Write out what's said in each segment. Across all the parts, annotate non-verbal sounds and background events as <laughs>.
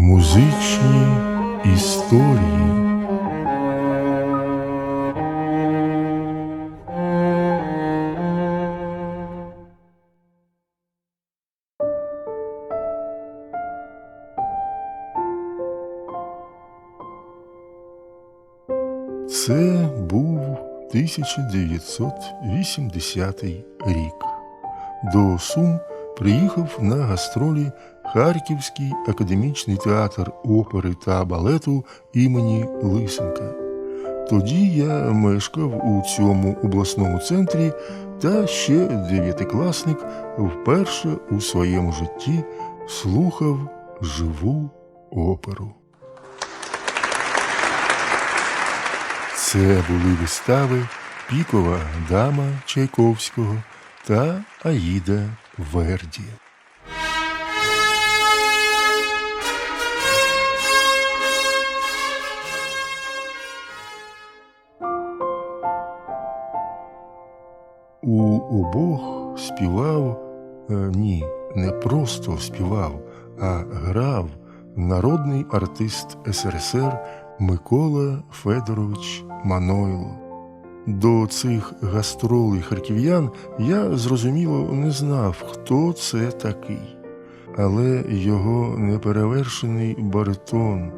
Музичні історії. Це був 1980 рік. До Сум приїхав на гастролі Харківський академічний театр опери та балету імені Лисенка. Тоді я мешкав у цьому обласному центрі та ще дев'ятикласник вперше у своєму житті слухав живу оперу. Це були вистави Пікова дама Чайковського та Аїда Верді. У обох співав, е, ні, не просто співав, а грав народний артист СРСР Микола Федорович Манойло. До цих гастролей харків'ян я зрозуміло не знав, хто це такий. Але його неперевершений баритон,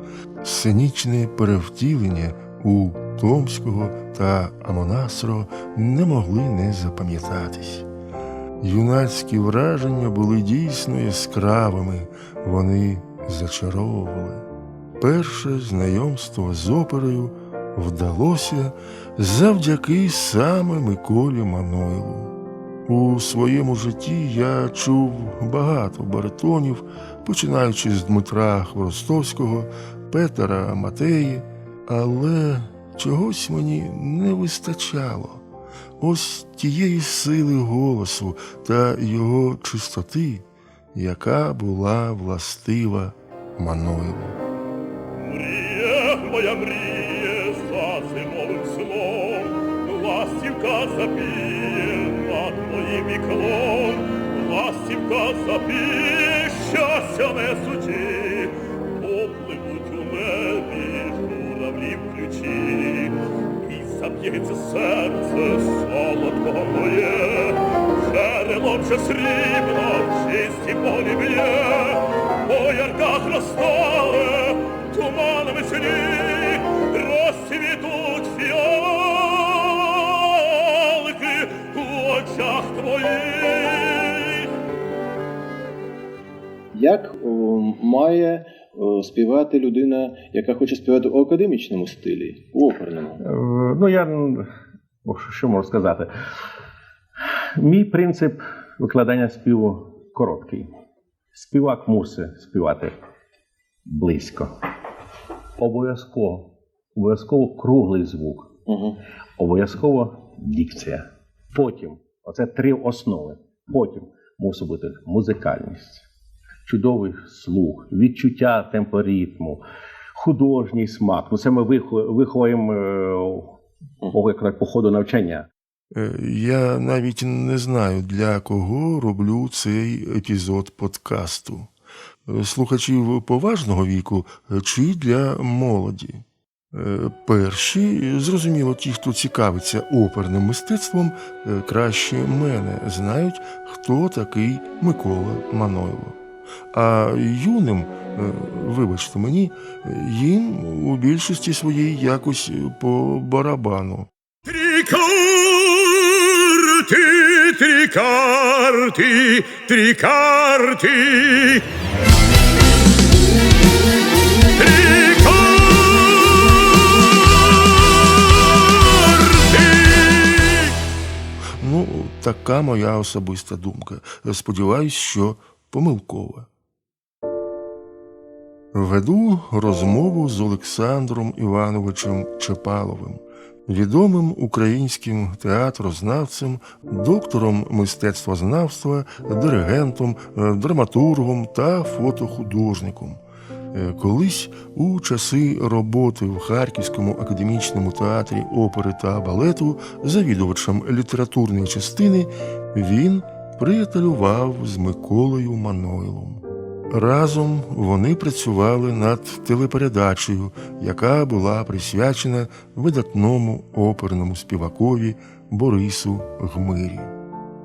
сценічне перевтілення у Томського та Амонасро не могли не запам'ятатись. Юнацькі враження були дійсно яскравими, вони зачаровували. Перше знайомство з оперою вдалося завдяки саме Миколі Манойлу. У своєму житті я чув багато баритонів, починаючи з Дмитра Хворостовського, Петера Матеї, але чогось мені не вистачало. Ось тієї сили голосу та його чистоти, яка була властива Манойлу. Мріє, моя мріє, за зимовим сном, ластівка запіє над моїм вікном, ластівка запіє, щастя несучи, попливуть у небі журавлі ключі, заб'ється серце солодкого моє, джерело вже срібно в чисті полі б'є, по ярках розстали, туманами сині, розцвітуть фіалки у очах твоїх. Як о, має співати людина, яка хоче співати у академічному стилі, у оперному? Е, Ну, я що можу сказати? Мій принцип викладання співу короткий. Співак мусить співати близько. Обов'язково. Обов'язково круглий звук. Угу. Обов'язково дикція. Потім, оце три основи. Потім мусить бути музикальність, чудовий слух, відчуття темпоритму, художній смак. Ну, це ми вихо- виховуємо е, як по ходу навчання. Е, Я навіть не знаю, для кого роблю цей епізод подкасту. Е, Слухачів поважного віку чи для молоді. Перші, зрозуміло, ті, хто цікавиться оперним мистецтвом, краще мене знають, хто такий Микола Манойло. А юним, е, вибачте мені, їм у більшості своїй якось по барабану. Три карти, три карти, три карти. Три карти. Ну, така моя особиста думка. Сподіваюсь, що помилкова. Веду розмову з Олександром Івановичем Чепаловим, відомим українським театрознавцем, доктором мистецтвознавства, диригентом, е, драматургом та фотохудожником. Е, Колись у часи роботи в Харківському академічному театрі опери та балету завідувачем літературної частини він приятелював з Миколою Манойлом. Разом вони працювали над телепередачею, яка була присвячена видатному оперному співакові Борису Гмирі.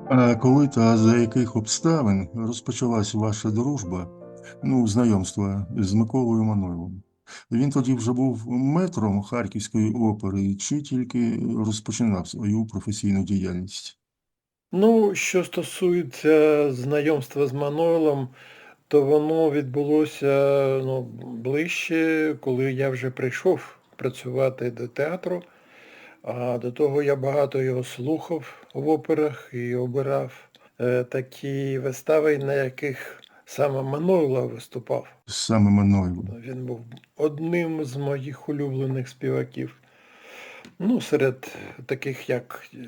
А коли та за яких обставин розпочалась ваша дружба, ну, знайомство з Миколою Манойлом? Він тоді вже був метром Харківської опери чи тільки розпочинав свою професійну діяльність? Ну, що стосується знайомства з Манойлом, то воно відбулося ну, ближче, коли я вже прийшов працювати до театру. А до того я багато його слухав в операх і обирав е, такі вистави, на яких саме Манойла виступав. Саме Манойлом. Він був одним з моїх улюблених співаків. Ну, серед таких як е,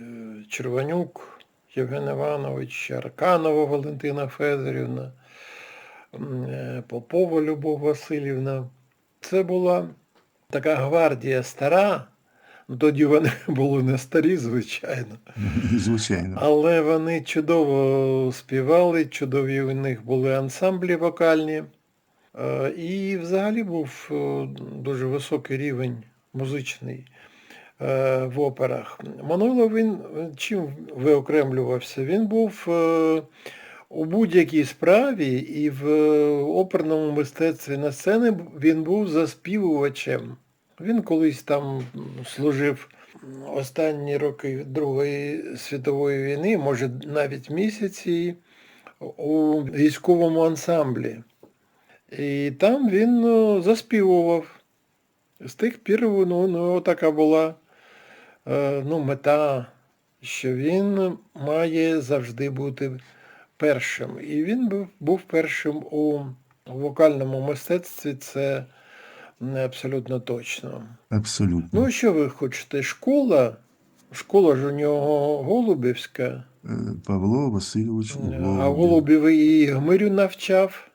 Червонюк, Євген Іванович, Арканова Валентина Федорівна, е, Попова Любов Васильівна. Це була така гвардія стара. Ну, Тоді вони <laughs> були не старі, звичайно. Звичайно. Але вони чудово співали, чудові у них були ансамблі вокальні. Е, І взагалі був е, дуже високий рівень музичний в операх. Манойло він е, чим виокремлювався? Він був е, у будь-якій справі і в е, оперному мистецтві на сцені він був заспівувачем. Він колись там служив останні роки Другої світової війни, може навіть місяці, у військовому ансамблі. І там він заспівував. З тих пір ну, ну, така була е, ну, мета, що він має завжди бути першим. І він був, першим у вокальному мистецтві, це не абсолютно точно. Абсолютно. Ну, що ви хочете? Школа? Школа ж у нього Голубівська, Е, Павло Васильович а Голубів. Голубів і Гмирю навчав,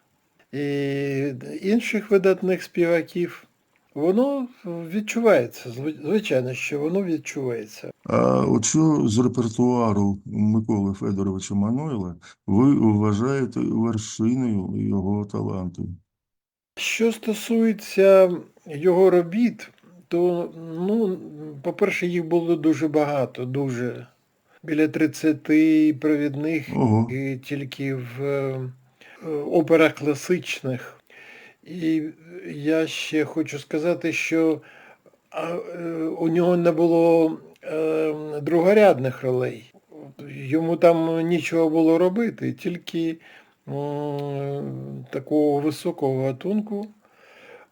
і інших видатних співаків. Воно відчувається, звичайно, що воно відчувається. А от що з репертуару Миколи Федоровича Манойла ви вважаєте вершиною його таланту? Що стосується його робіт, то, ну, по-перше, їх було дуже багато, дуже. Біля 30 провідних Ого. і тільки в е, операх класичних. І я ще хочу сказати, що е, у нього не було е, другорядних ролей. Йому там нічого було робити, тільки такого високого гатунку.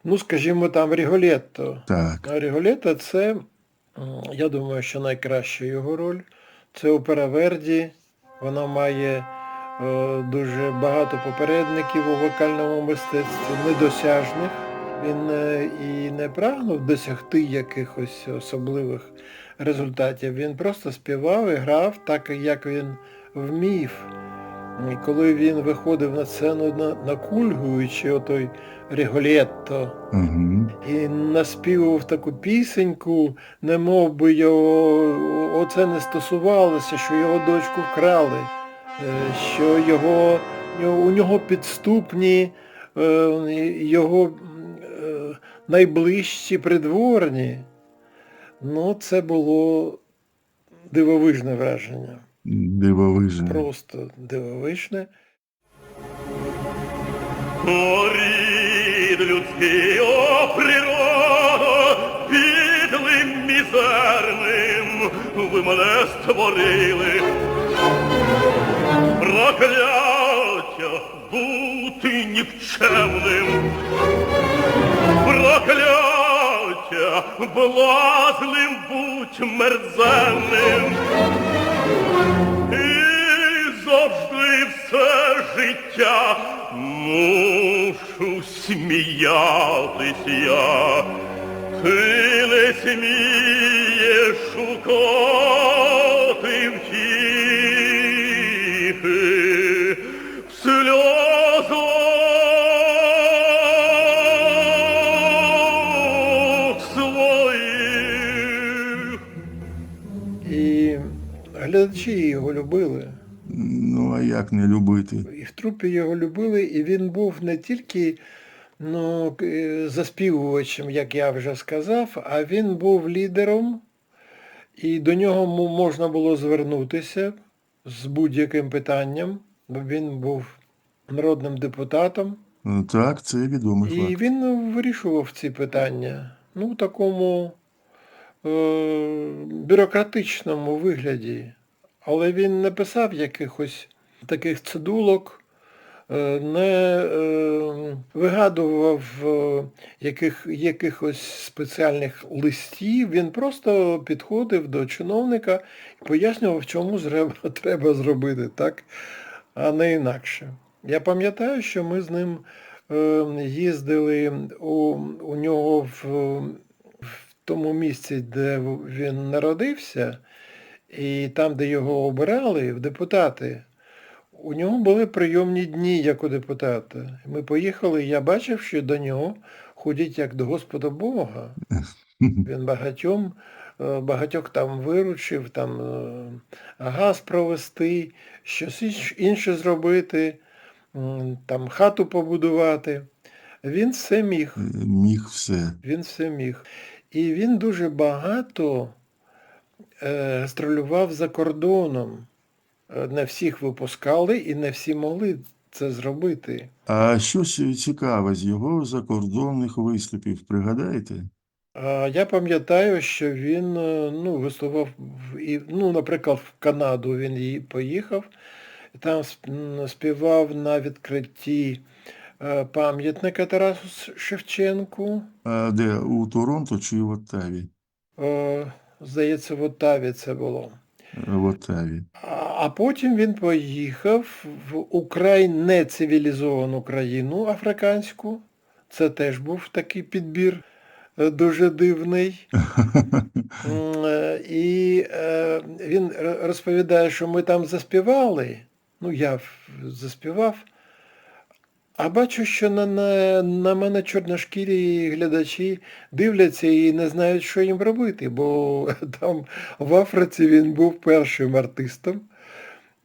Ну, скажімо, там Ріголетто. Так. А Ріголетто це, я думаю, що найкраща його роль. Це опера Верді. Вона має е, дуже багато попередників у вокальному мистецтві, недосяжних. Він е, і не прагнув досягти якихось особливих результатів. Він просто співав і грав так, як він вмів. І коли він виходив на сцену на- накульгуючи отой Ріголетто, Угу. і наспівав таку пісеньку, не мов би його оце не стосувалося, що його дочку вкрали, е, що його, у нього підступні, е, його е, найближчі придворні. Ну, це було дивовижне враження. Дивовижне. Просто дивовижне. О, рід людський, о, природа, підлим мізерним ви мене створили. Прокляття бути нікчемним. Прокляття блазлим будь мерзенним. І завжди все життя мушу сміятись я. Ти не смієш шукати глядачі його любили. Ну, Ну, а як не любити? І в трупі його любили, і він був не тільки ну, е, заспівувачем, як я вже сказав, а він був лідером, і до нього можна було звернутися з будь-яким питанням, бо він був народним депутатом. Е, Так, це відомий І він ну, вирішував ці питання ну, в такому е, бюрократичному вигляді. Але він не писав якихось таких цидулок, е, не е, вигадував е, яких, якихось спеціальних листів. Він просто підходив до чиновника і пояснював, чому <laughs> треба зробити так, а не інакше. Я пам'ятаю, що ми з ним їздили у, у нього в, в тому місці, де він народився, і там, де його обирали в депутати, у нього були прийомні дні як у депутата. Ми поїхали, і я бачив, що до нього ходять як до Господа Бога. <laughs> Він багатьом, е, багатьох там виручив, там е, газ провести, щось інше зробити, там хату побудувати. Він все міг. Е, Міг все. Він все міг. І він дуже багато гастролював за кордоном. Е, Не всіх випускали і не всі могли це зробити. А щось цікаве з його закордонних виступів, пригадаєте? Я пам'ятаю, що він е, ну, виступав, і, ну, наприклад, в Канаду він поїхав, там співав на відкритті е, пам'ятника Тарасу Шевченку. А де у Торонто чи в Оттаві? Е, Здається, в Оттаві це було. В Оттаві. А а потім він поїхав в украй нецивілізовану країну африканську. Це теж був такий підбір е, дуже дивний. <laughs> Е, І е, він розповідає, що ми там заспівали. Ну, я заспівав. А бачу, що на, на, на мене чорношкірі глядачі дивляться і не знають, що їм робити, бо <laughs> там в Африці він був першим артистом,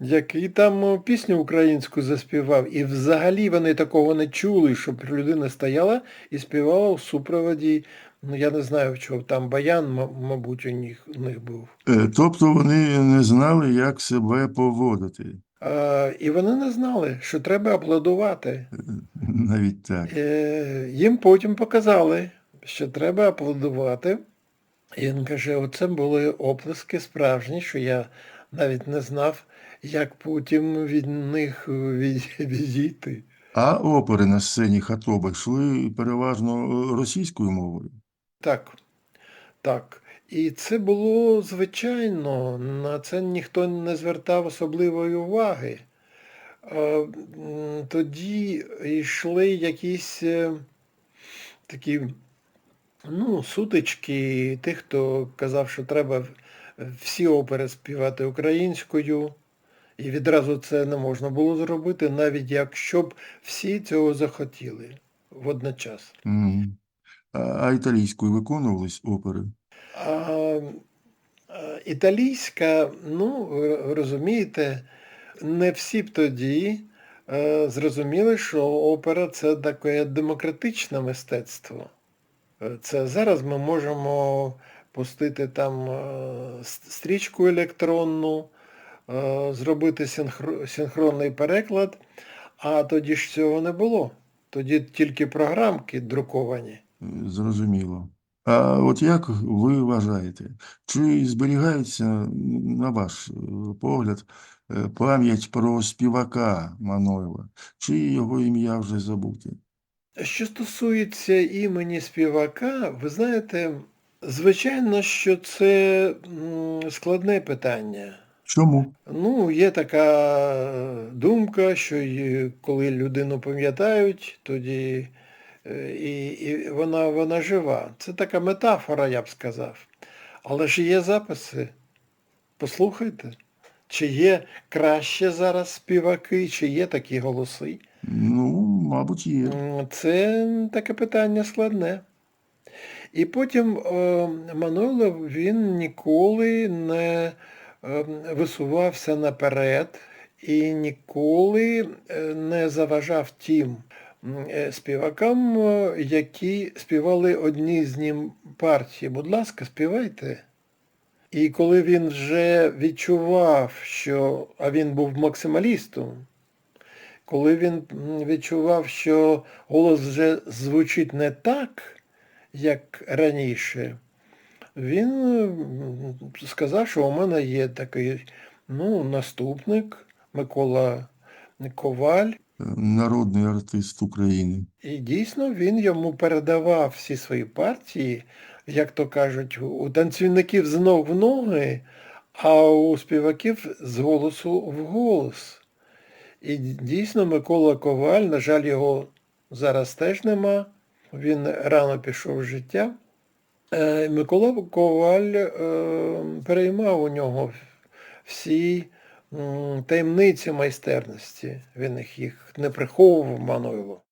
який там пісню українську заспівав. І взагалі вони такого не чули, щоб людина стояла і співала у супроводі, ну я не знаю, в чого, там баян, мабуть, у них, у них був. Е, Тобто вони не знали, як себе поводити. А, і вони не знали, що треба аплодувати. <laughs> Навіть так. Е, Їм потім показали, що треба аплодувати. І він каже, оце були оплески справжні, що я навіть не знав, як потім від них <laughs> відійти. А опери на сцені Хатоби йшли переважно е, російською мовою. Так, так. І це було звичайно, на це ніхто не звертав особливої уваги. Тоді йшли якісь е, такі ну, сутички тих, хто казав, що треба всі опери співати українською. І відразу це не можна було зробити, навіть якщо б всі цього захотіли водночас. А італійською виконувались опери. А, а, італійська, ну, розумієте, не всі б тоді е, зрозуміли, що опера це таке демократичне мистецтво. Е, Це зараз ми можемо пустити там е, стрічку електронну, е, зробити синхронний переклад, а тоді ж цього не було. Тоді тільки програмки друковані. Е, Зрозуміло. А от як ви вважаєте, чи зберігається, на ваш е, погляд, е, пам'ять про співака Манойла, чи його ім'я вже забуте? Що стосується імені співака, ви знаєте, звичайно, що це складне питання. Чому? Ну, є така думка, що коли людину пам'ятають, тоді і, і вона, вона жива. Це така метафора, я б сказав. Але ж є записи. Послухайте, чи є краще зараз співаки, чи є такі голоси. Ну, мабуть, є. Це таке питання складне. І потім е, Мануйлов він ніколи не е, висувався наперед і ніколи е, не заважав тим м, е, співакам, е, які співали одні з ним партії. Будь ласка, співайте. І коли він вже відчував, що, а він був максималістом, коли він відчував, що голос вже звучить не так, як раніше, він сказав, що у мене є такий ну, наступник Микола Коваль. Народний артист України. І дійсно він йому передавав всі свої партії, як то кажуть, у танцівників з ног в ноги, а у співаків з голосу в голос. І дійсно Микола Коваль, на жаль, його зараз теж нема. Він рано пішов з життя. Е, Микола Коваль е, переймав у нього всі таємниці майстерності. Він їх, не приховував Мануйло.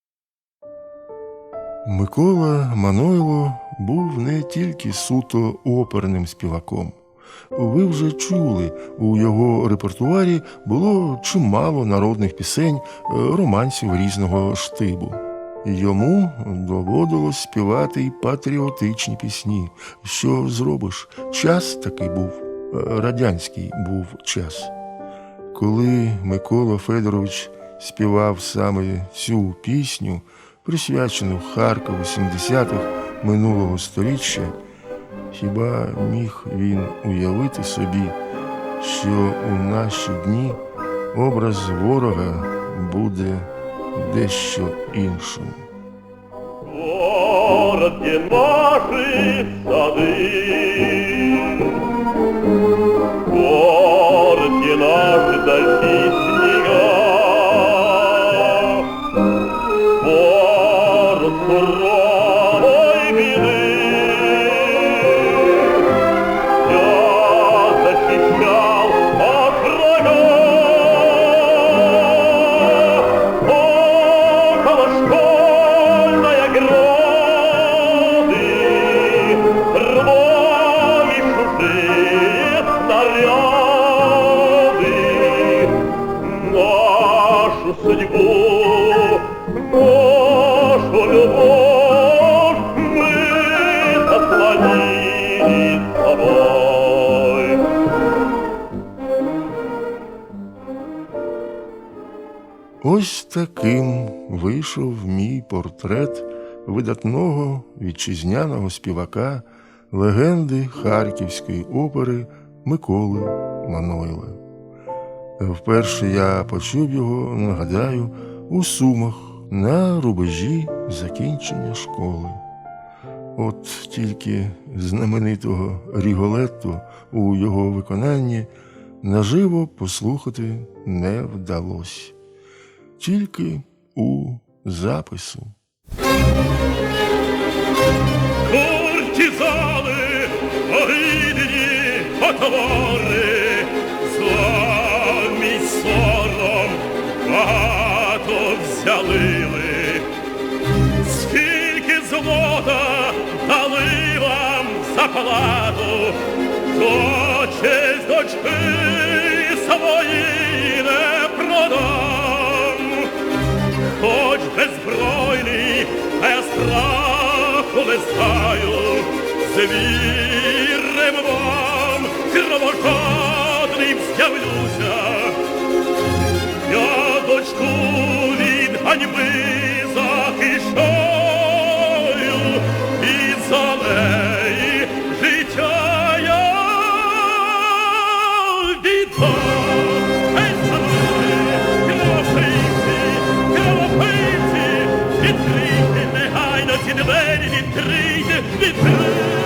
Микола Манойло був не тільки суто оперним співаком. Ви вже чули, у його репертуарі було чимало народних пісень, е, романсів різного штибу. Йому доводилось співати й патріотичні пісні. Що зробиш? Час такий був, е, радянський був час. Коли Микола Федорович співав саме цю пісню, присвячену Харкову 70-х минулого століття, хіба міг він уявити собі, що у наші дні образ ворога буде дещо іншим? Город, где наши сады. love with feet. Вийшов мій портрет видатного вітчизняного співака, легенди Харківської опери Миколи Манойла. Вперше я почув його, нагадаю, у Сумах на рубежі закінчення школи. От тільки знаменитого Ріголетто у його виконанні наживо послухати не вдалося тільки у запису. Куртизани, огидні потвори, за сором багато взяли ви. Скільки злота дали вам заплату, то честь дочки беззбройний, а я страху не знаю, звірем вам кровожадним з'явлюся. Я дочку від ганьби захищаю, і за відкрийте, відкрийте.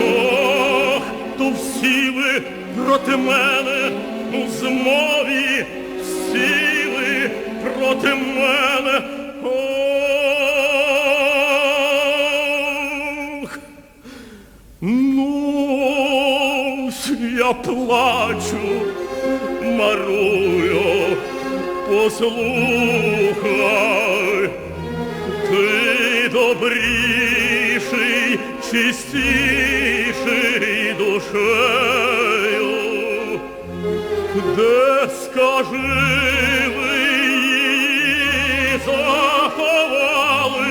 Ох, то всі ви проти мене у змові, послухай, ти добріший, чистіший душею. Де скажи її заховали,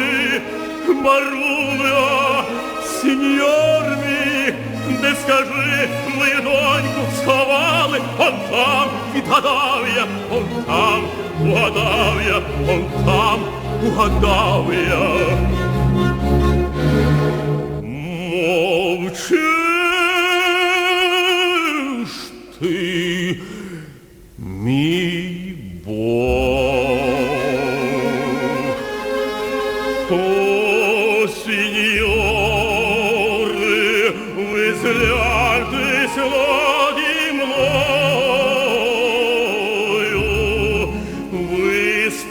Маруля, сеньор мій, де скажи, мою доньку сховали, он там відгадав я, он там угадав я, он там угадав я. Мовчиш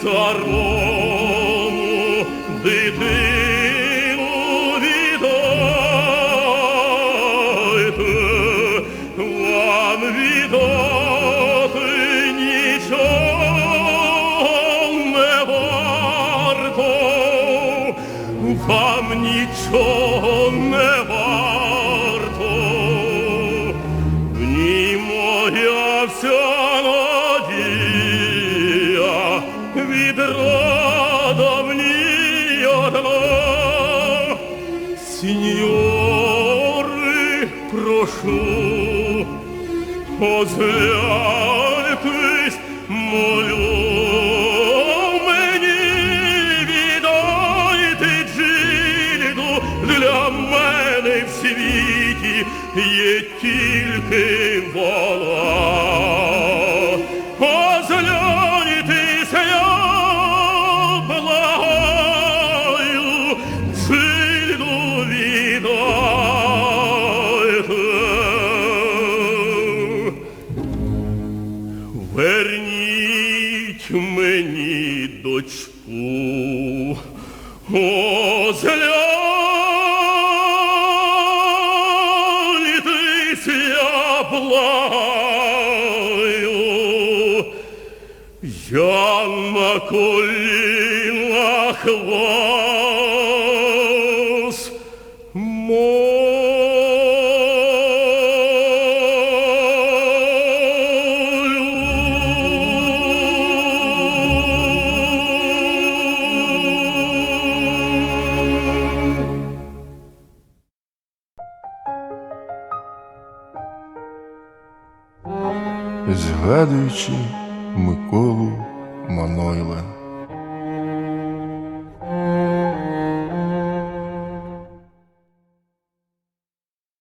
ви Озгляньтесь, молю, мені віддайте джильду, для мене в світі є тільки вона. Благаю, я